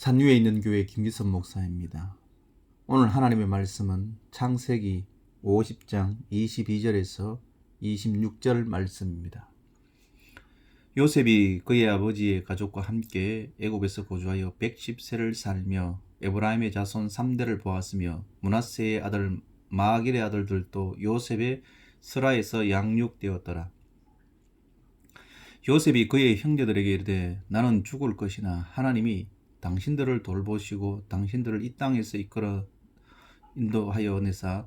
산 위에 있는 교회 김기선 목사입니다. 오늘 하나님의 말씀은 창세기 50장 22절에서 26절 말씀입니다. 요셉이 그의 아버지의 가족과 함께 애굽에서 거주하여 110세를 살며 에브라임의 자손 3대를 보았으며 문하세의 아들 마길의 아들들도 요셉의 스라에서 양육되었더라. 요셉이 그의 형제들에게 이르되 나는 죽을 것이나 하나님이 당신들을 돌보시고 당신들을 이 땅에서 이끌어 인도하여 내사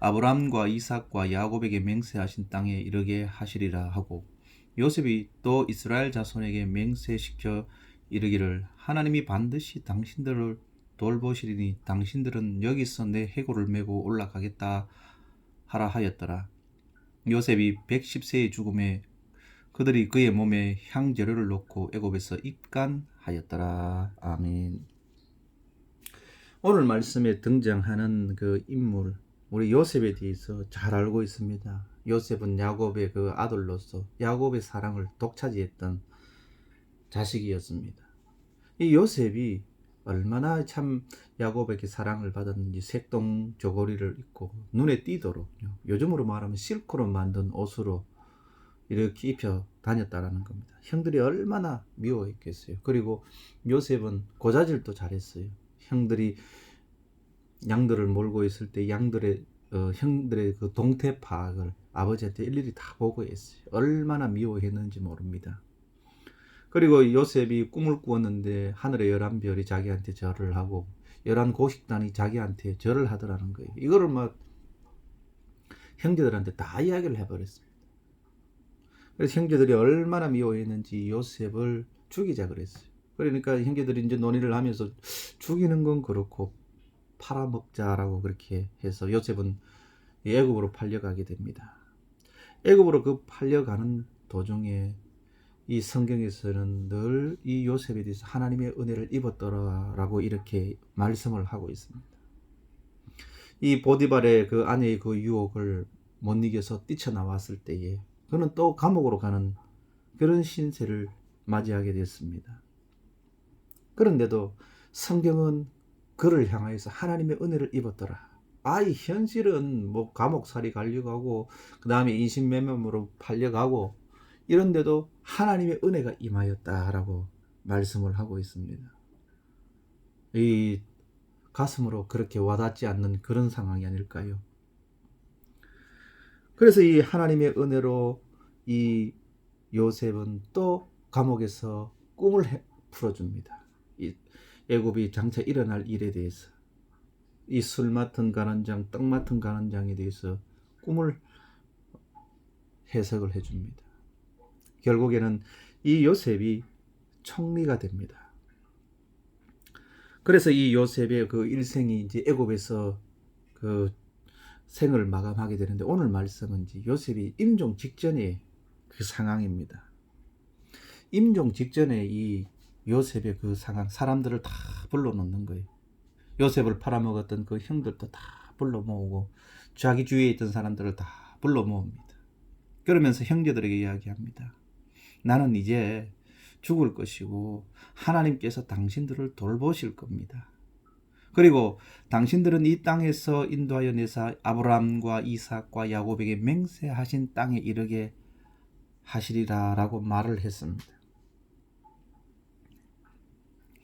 아브람과 이삭과 야곱에게 맹세하신 땅에 이르게 하시리라 하고 요셉이 또 이스라엘 자손에게 맹세시켜 이르기를 하나님이 반드시 당신들을 돌보시리니 당신들은 여기서 내 해골을 메고 올라가겠다 하라 하였더라. 요셉이 110세의 죽음에 그들이 그의 몸에 향재료를 놓고 애굽에서 입간하였더라. 아멘. 오늘 말씀에 등장하는 그 인물 우리 요셉에 대해서 잘 알고 있습니다. 요셉은 야곱의 그 아들로서 야곱의 사랑을 독차지했던 자식이었습니다. 이 요셉이 얼마나 참 야곱에게 사랑을 받았는지 색동 저고리를 입고 눈에 띄도록 요즘으로 말하면 실크로 만든 옷으로 이렇게 입혀 다녔다라는 겁니다. 형들이 얼마나 미워했겠어요. 그리고 요셉은 고자질도 잘했어요. 형들이 양들을 몰고 있을 때 양들의 어, 형들의 그 동태 파악을 아버지한테 일일이 다 보고했어요. 얼마나 미워했는지 모릅니다. 그리고 요셉이 꿈을 꾸었는데 하늘의 열한 별이 자기한테 절을 하고 열한 고식단이 자기한테 절을 하더라는 거예요. 이거를 막 형제들한테 다 이야기를 해버렸습니다. 그래서 형제들이 얼마나 미워했는지 요셉을 죽이자 그랬어요. 그러니까 형제들이 이제 논의를 하면서 죽이는 건 그렇고 팔아먹자라고 그렇게 해서 요셉은 애굽으로 팔려가게 됩니다. 애굽으로 그 팔려가는 도중에 이 성경에서는 늘 이 요셉에 대해서 하나님의 은혜를 입었더라라고 이렇게 말씀을 하고 있습니다. 이 보디발의 그 아내의 그 유혹을 못 이겨서 뛰쳐나왔을 때에 그는 또 감옥으로 가는 그런 신세를 맞이하게 됐습니다. 그런데도 성경은 그를 향하여서 하나님의 은혜를 입었더라. 아이 현실은 뭐 감옥살이 갈려가고 그 다음에 인신매매으로 팔려가고 이런데도 하나님의 은혜가 임하였다라고 말씀을 하고 있습니다. 이 가슴으로 그렇게 와닿지 않는 그런 상황이 아닐까요? 그래서 이 하나님의 은혜로 이 요셉은 또 감옥에서 꿈을 풀어줍니다. 이 애굽이 장차 일어날 일에 대해서 이 술 맡은 가난장, 떡 맡은 가난장에 대해서 꿈을 해석을 해줍니다. 결국에는 이 요셉이 총리가 됩니다. 그래서 이 요셉의 그 일생이 이제 애굽에서 그 생을 마감하게 되는데 오늘 말씀은 요셉이 임종 직전의 그 상황입니다. 임종 직전에 이 요셉의 그 상황 사람들을 다 불러놓는 거예요. 요셉을 팔아먹었던 그 형들도 다 불러 모으고 자기 주위에 있던 사람들을 다 불러 모읍니다. 그러면서 형제들에게 이야기합니다. 나는 이제 죽을 것이고 하나님께서 당신들을 돌보실 겁니다. 그리고 당신들은 이 땅에서 인도하여 내사 아브라함과 이삭과 야곱에게 맹세하신 땅에 이르게 하시리라라고 말을 했습니다.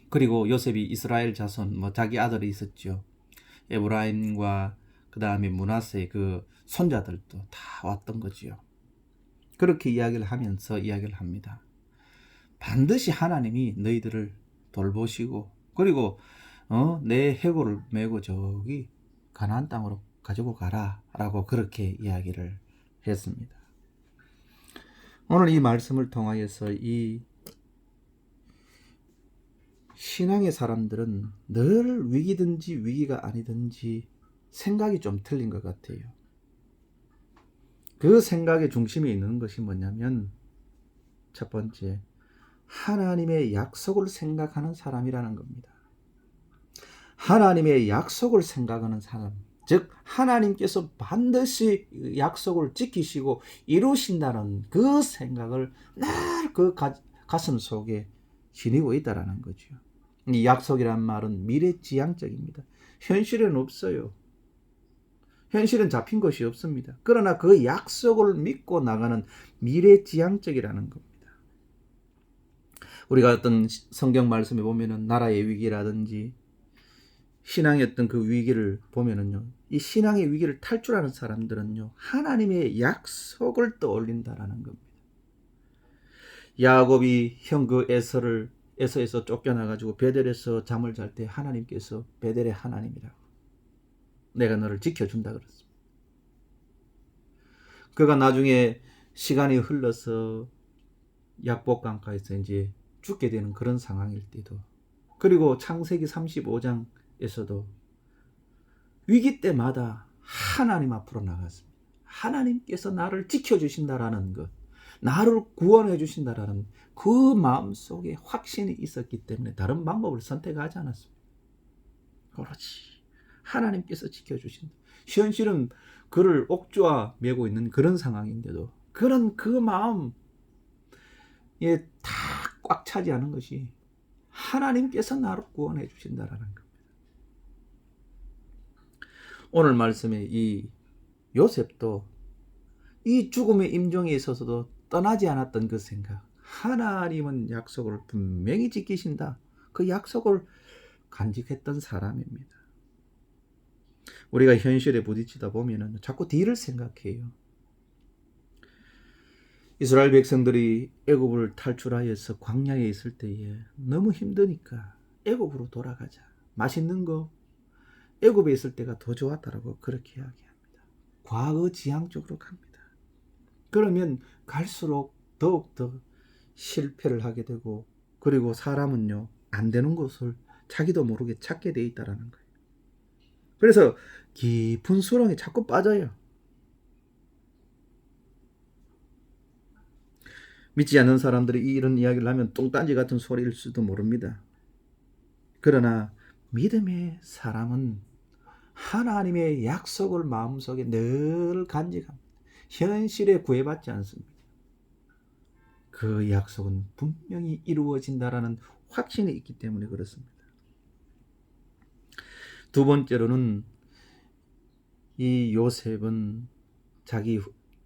그리고 요셉이 이스라엘 자손 뭐 자기 아들이 있었죠. 에브라임과 그 다음에 문하세 그 손자들도 다 왔던 거지요. 그렇게 이야기를 하면서 이야기를 합니다. 반드시 하나님이 너희들을 돌보시고 그리고 어, 내 해골을 메고 저기 가나안 땅으로 가지고 가라라고 그렇게 이야기를 했습니다. 오늘 이 말씀을 통하여서 이 신앙의 사람들은 늘 위기든지 위기가 아니든지 생각이 좀 틀린 것 같아요. 그 생각의 중심에 있는 것이 뭐냐면 첫 번째 하나님의 약속을 생각하는 사람이라는 겁니다. 하나님의 약속을 생각하는 사람, 즉 하나님께서 반드시 약속을 지키시고 이루신다는 그 생각을 늘 그 가슴 속에 지니고 있다라는 거죠. 이 약속이란 말은 미래지향적입니다. 현실은 없어요. 현실은 잡힌 것이 없습니다. 그러나 그 약속을 믿고 나가는 미래지향적이라는 겁니다. 우리가 어떤 성경 말씀에 보면은 나라의 위기라든지 어떤 그 위기를 보면은요. 이 신앙의 위기를 탈출하는 사람들은요. 하나님의 약속을 떠올린다라는 겁니다. 야곱이 형그 에서를 에서에서 쫓겨나 가지고 베델에서 잠을 잘 때 하나님께서 베델의 하나님이라고 내가 너를 지켜준다 그랬습니다. 그가 나중에 시간이 흘러서 약복강가에서 이제 죽게 되는 그런 상황일 때도 그리고 창세기 35장 에서도 위기 때마다 하나님 앞으로 나갔습니다. 하나님께서 나를 지켜주신다라는 것, 나를 구원해 주신다라는 그 마음 속에 확신이 있었기 때문에 다른 방법을 선택하지 않았습니다. 그렇지. 하나님께서 지켜주신다. 현실은 그를 옥주와 메고 있는 그런 상황인데도 그런 그 마음에 다 꽉 차지 않은 것이 하나님께서 나를 구원해 주신다라는 겁니다. 오늘 말씀에 이 요셉도 이 죽음의 임종에 있어서도 떠나지 않았던 그 생각. 하나님은 약속을 분명히 지키신다. 그 약속을 간직했던 사람입니다. 우리가 현실에 부딪히다 보면은 자꾸 뒤를 생각해요. 이스라엘 백성들이 애굽을 탈출하여서 광야에 있을 때에 너무 힘드니까 애굽으로 돌아가자. 맛있는 거 애굽에 있을 때가 더 좋았다라고 그렇게 이야기합니다. 과거 지향 쪽으로 갑니다. 그러면 갈수록 더욱 더 실패를 하게 되고 그리고 사람은요 안 되는 것을 자기도 모르게 찾게 돼 있다라는 거예요. 그래서 깊은 수렁에 자꾸 빠져요. 믿지 않는 사람들이 이런 이야기를 하면 똥딴지 같은 소리일 수도 모릅니다. 그러나 믿음의 사람은 하나님의 약속을 마음속에 늘 간직합니다. 현실에 구애받지 않습니다. 그 약속은 분명히 이루어진다라는 확신이 있기 때문에 그렇습니다. 두 번째로는 이 요셉은 자기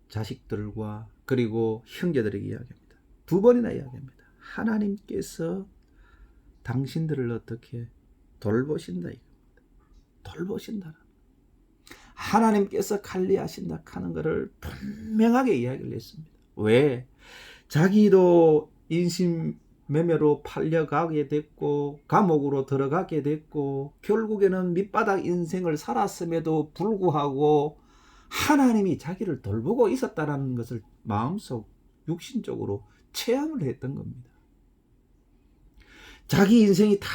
자식들과 그리고 형제들에게 이야기합니다. 두 번이나 이야기합니다. 하나님께서 당신들을 어떻게 돌보신다 이겁니다. 돌보신다. 하나님께서 관리하신다 하는 것을 분명하게 이야기를 했습니다. 왜? 자기도 인신매매로 팔려가게 됐고 감옥으로 들어가게 됐고 결국에는 밑바닥 인생을 살았음에도 불구하고 하나님이 자기를 돌보고 있었다는 것을 마음속 육신적으로 체험을 했던 겁니다. 자기 인생이 다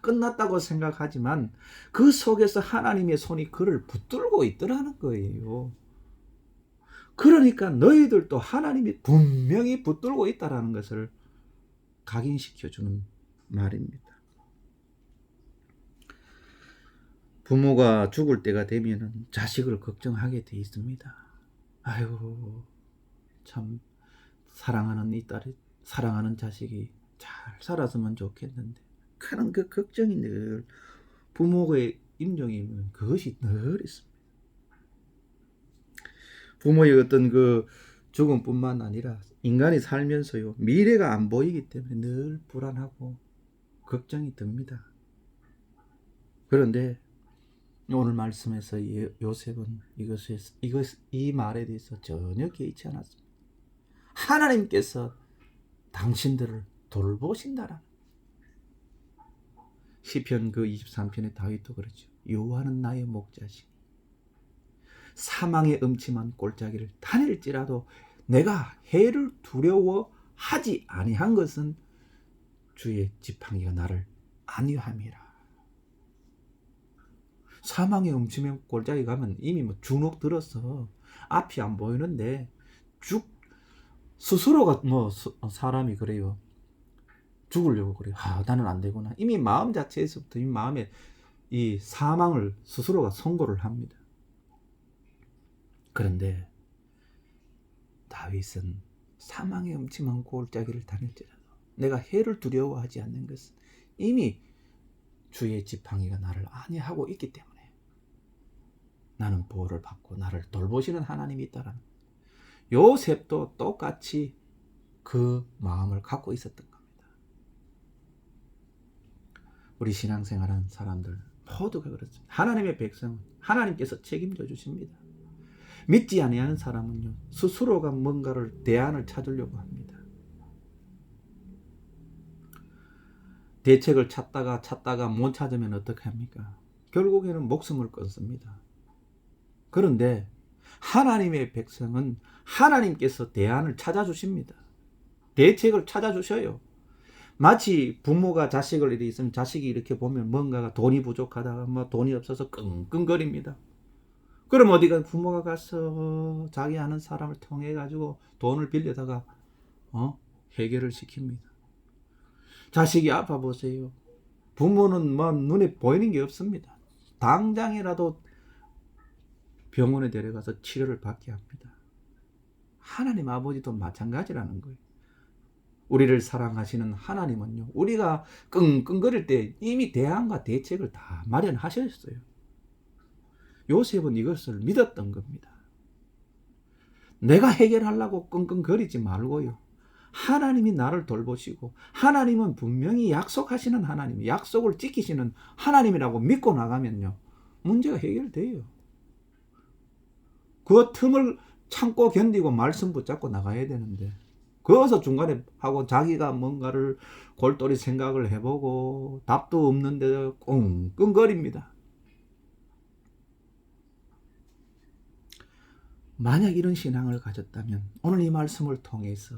끝났다고 생각하지만 그 속에서 하나님의 손이 그를 붙들고 있더라는 거예요. 그러니까 너희들도 하나님이 분명히 붙들고 있다라는 것을 각인시켜 주는 말입니다. 부모가 죽을 때가 되면 자식을 걱정하게 돼 있습니다. 아유, 참 사랑하는 이 딸이 사랑하는 자식이 잘 살았으면 좋겠는데 하는 그 걱정이 늘 부모의 임종이면 그것이 늘 있습니다. 부모의 어떤 그 죽음뿐만 아니라 인간이 살면서요 미래가 안 보이기 때문에 늘 불안하고 걱정이 듭니다. 그런데 오늘 말씀에서 요셉은 이것에 이것 이 말에 대해서 전혀 개의치 않았습니다. 하나님께서 당신들을 돌보신다라. 시편 그 23편의 다윗도 그렇죠. 여호와는 나의 목자시. 사망의 음침한 골짜기를 다닐지라도 내가 해를 두려워하지 아니한 것은 주의 지팡이가 나를 안위함이라. 사망의 음침한 골짜기 가면 이미 뭐 주눅 들어서 앞이 안 보이는데 죽 스스로가 뭐 사람이 그래요. 죽으려고 그래요. 아, 나는 안 되구나. 이미 마음 자체에서부터 이 마음에 이 사망을 스스로가 선고를 합니다. 그런데 다윗은 사망의 음침한 골짜기를 다닐지라도 내가 해를 두려워하지 않는 것은 이미 주의 지팡이가 나를 안위하고 있기 때문에 나는 보호를 받고 나를 돌보시는 하나님이 있다라는 요셉도 똑같이 그 마음을 갖고 있었던 겁니다. 우리 신앙생활하는 사람들 모두가 그렇습니다. 하나님의 백성은 하나님께서 책임져 주십니다. 믿지 아니하는 사람은요 스스로가 뭔가를 대안을 찾으려고 합니다. 대책을 찾다가 찾다가 못 찾으면 어떻게 합니까? 결국에는 목숨을 끊습니다. 그런데 하나님의 백성은 하나님께서 대안을 찾아주십니다. 대책을 찾아주셔요. 마치 부모가 자식을 일이 있으면 자식이 이렇게 보면 뭔가가 돈이 부족하다가 뭐 돈이 없어서 끙끙거립니다. 그럼 어디가 부모가 가서 자기 아는 사람을 통해 가지고 돈을 빌려다가 어 해결을 시킵니다. 자식이 아파 보세요. 부모는 뭐 눈에 보이는 게 없습니다. 당장이라도 병원에 데려가서 치료를 받게 합니다. 하나님 아버지도 마찬가지라는 거예요. 우리를 사랑하시는 하나님은요, 우리가 끙끙거릴 때 이미 대안과 대책을 다 마련하셨어요. 요셉은 이것을 믿었던 겁니다. 내가 해결하려고 끙끙거리지 말고요. 하나님이 나를 돌보시고 하나님은 분명히 약속하시는 하나님, 약속을 지키시는 하나님이라고 믿고 나가면요. 문제가 해결돼요. 그 틈을 참고 견디고 말씀 붙잡고 나가야 되는데 거기서 중간에 하고 자기가 뭔가를 골똘히 생각을 해보고 답도 없는데 꽁끙거립니다. 만약 이런 신앙을 가졌다면 오늘 이 말씀을 통해서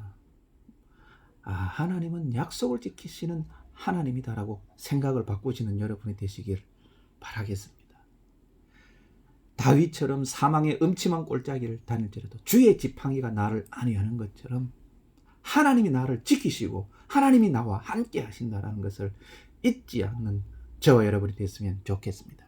아, 하나님은 약속을 지키시는 하나님이다라고 생각을 바꾸시는 여러분이 되시길 바라겠습니다. 다윗처럼 사망의 음침한 꼴짜기를 다닐지라도 주의 지팡이가 나를 안위하는 것처럼 하나님이 나를 지키시고 하나님이 나와 함께 하신다라는 것을 잊지 않는 저와 여러분이 됐으면 좋겠습니다.